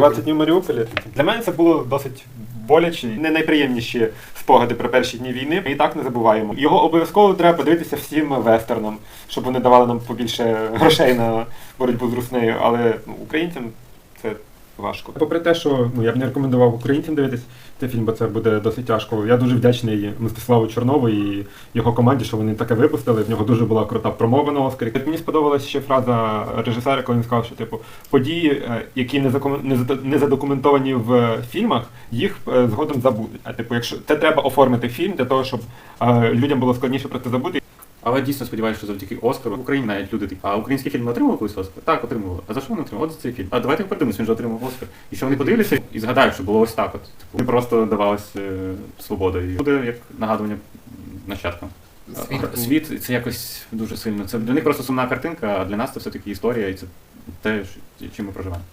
20 днів в Маріуполі. Для мене це було досить боляче, не найприємніші спогади про перші дні війни. Ми і так не забуваємо. Його обов'язково треба подивитися всім вестернам, щоб вони давали нам побільше грошей на боротьбу з руснею. Але ну, українцям це важко. Попри те, що ну я б не рекомендував українцям дивитись цей фільм, бо це буде досить тяжко. Я дуже вдячний Мстиславу Чорнову і його команді, що вони таке випустили. В нього дуже була крута промова на Оскарі. Мені сподобалася ще фраза режисера, коли він сказав, що типу події, е, які не заком- не задокументовані в фільмах, їх е, згодом забудуть. А типу, якщо це треба оформити фільм для того, щоб е, людям було складніше про це забути. Але дійсно сподіваюся, що завдяки Оскару в Україні навіть люди такі, а українські фільми отримували колись Оскар? Так, отримували. А за що вони отримали? От за цей фільм. А давайте подивимось, він же отримав Оскар. І що вони подивляться і згадають, що було ось так от. Типу, не просто давалась е, свобода. І буде як нагадування нащадкам. Світ. Світ це якось дуже сильно. Це для них просто сумна картинка, а для нас це все-таки історія, і це те, чим ми проживаємо.